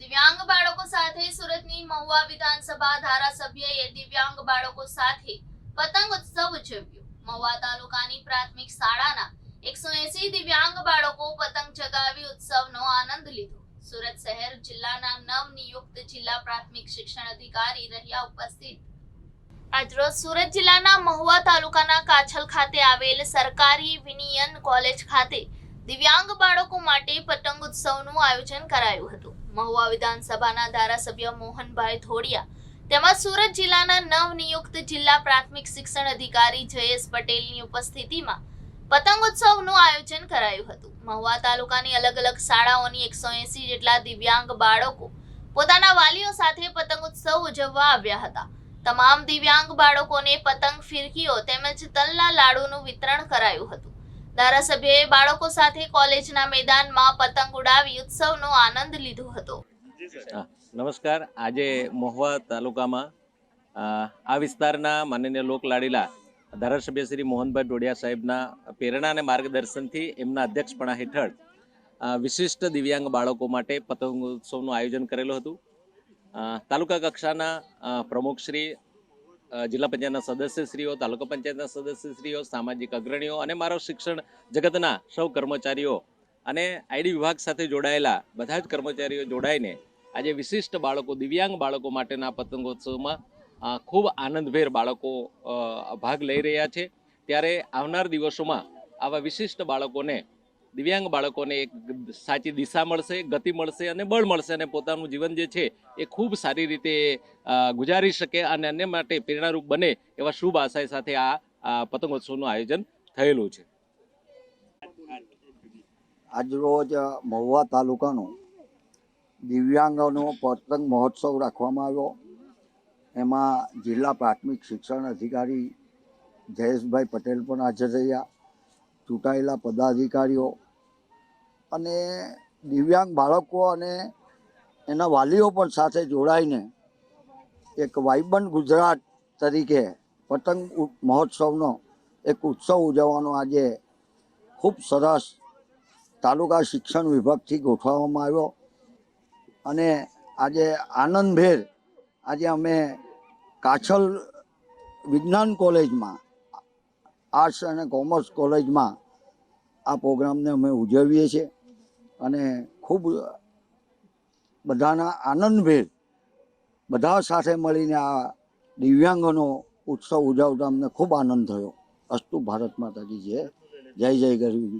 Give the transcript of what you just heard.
દિવ્યાંગ બાળકો સાથે સુરતની મહુવા વિધાનસભા ધારાસભ્યએ દિવ્યાંગ બાળકો સાથે પતંગ ઉત્સવ ઉજવ્યો. મહુવા તાલુકાની પ્રાથમિક શાળાના એકસો એસી દિવ્યાંગ બાળકો પતંગ ચગાવી ઉત્સવનો આનંદ લીધો. સુરત શહેર જિલ્લાના નવનિયુક્ત જિલ્લા પ્રાથમિક શિક્ષણ અધિકારી રહ્યા ઉપસ્થિત. આજરોજ સુરત જિલ્લાના મહુવા તાલુકાના કાછલ ખાતે આવેલ સરકારી વિનિયન કોલેજ ખાતે દિવ્યાંગ બાળકો માટે પતંગ ઉત્સવનું આયોજન કરાયું હતું. મહુવા વિધાનસભાના ધારાસભ્ય મોહનભાઈ ધોડિયા તેમજ સુરત જિલ્લાના નવનિયુક્ત જિલ્લા પ્રાથમિક શિક્ષણ અધિકારી જયેશ પટેલની ઉપસ્થિતિમાં પતંગ ઉત્સવનું આયોજન કરાયું હતું. મહુવા તાલુકાની અલગ અલગ શાળાઓની એકસો એસી જેટલા દિવ્યાંગ બાળકો પોતાના વાલીઓ સાથે પતંગ ઉત્સવ ઉજવવા આવ્યા હતા. તમામ દિવ્યાંગ બાળકોને પતંગ ફિરકીઓ તેમજ તલના લાડુનું વિતરણ કરાયું હતું. ધારાસભ્યએ બાળકો સાથે કોલેજના મેદાનમાં પતંગ ઉડાવી ઉત્સવનો આનંદ લીધો હતો. નમસ્કાર. આજે મહુવા તાલુકામાં આ વિસ્તારના માનનીય લોકલાડીલા ધારાસભ્ય શ્રી મોહનભાઈ ડોડિયા સાહેબના પ્રેરણા અને માર્ગદર્શનથી એમના અધ્યક્ષપણા હેઠળ વિશિષ્ટ દિવ્યાંગ બાળકો માટે પતંગ ઉત્સવનું આયોજન કરેલું હતું. તાલુકા કક્ષાના પ્રમુખશ્રી જિલ્લા પંચાયતના સદસ્યશ્રીઓ, તાલુકા પંચાયતના સદસ્યશ્રીઓ, સામાજિક અગ્રણીઓ અને મારો શિક્ષણ જગતના સૌ કર્મચારીઓ અને આઈડી વિભાગ સાથે જોડાયેલા બધા જ કર્મચારીઓ જોડાઈને આજે વિશિષ્ટ બાળકો, દિવ્યાંગ બાળકો માટેના પતંગોત્સવમાં ખૂબ આનંદભેર બાળકો ભાગ લઈ રહ્યા છે. ત્યારે આવનાર દિવસોમાં આવા વિશિષ્ટ બાળકોને દિવ્યાંગ બાળકોને એક સાચી દિશા મળશે, ગતિ મળશે અને બળ મળશે અને પોતાનું જીવન જે છે એ ખૂબ સારી રીતે ગુજારી શકે અને અન્ય માટે પ્રેરણારૂપ બને એવા શુભ આશય સાથે આ પતંગોત્સવનું આયોજન થયેલું છે. આજરોજ મહુવા તાલુકાનો દિવ્યાંગોનો પતંગ મહોત્સવ રાખવામાં આવ્યો. એમાં જિલ્લા પ્રાથમિક શિક્ષણ અધિકારી જયેશભાઈ પટેલ પણ હાજર રહ્યા. ચૂંટાયેલા પદાધિકારીઓ અને દિવ્યાંગ બાળકો અને એના વાલીઓ પણ સાથે જોડાઈને એક વાઇબન્ટ ગુજરાત તરીકે પતંગ મહોત્સવનો એક ઉત્સવ ઉજવવાનો આજે ખૂબ સરસ તાલુકા શિક્ષણ વિભાગથી ગોઠવવામાં આવ્યો. અને આજે આનંદભેર આજે અમે કાછલ વિજ્ઞાન કોલેજમાં, આર્ટ્સ અને કોમર્સ કોલેજમાં આ પ્રોગ્રામને અમે ઉજવીએ છીએ. અને ખૂબ બધાના આનંદભેર બધા સાથે મળીને આ દિવ્યાંગોનો ઉત્સવ ઉજવતા અમને ખૂબ આનંદ થયો. અસ્તુ ભારત માતાજી જય. જય જય ગરવી.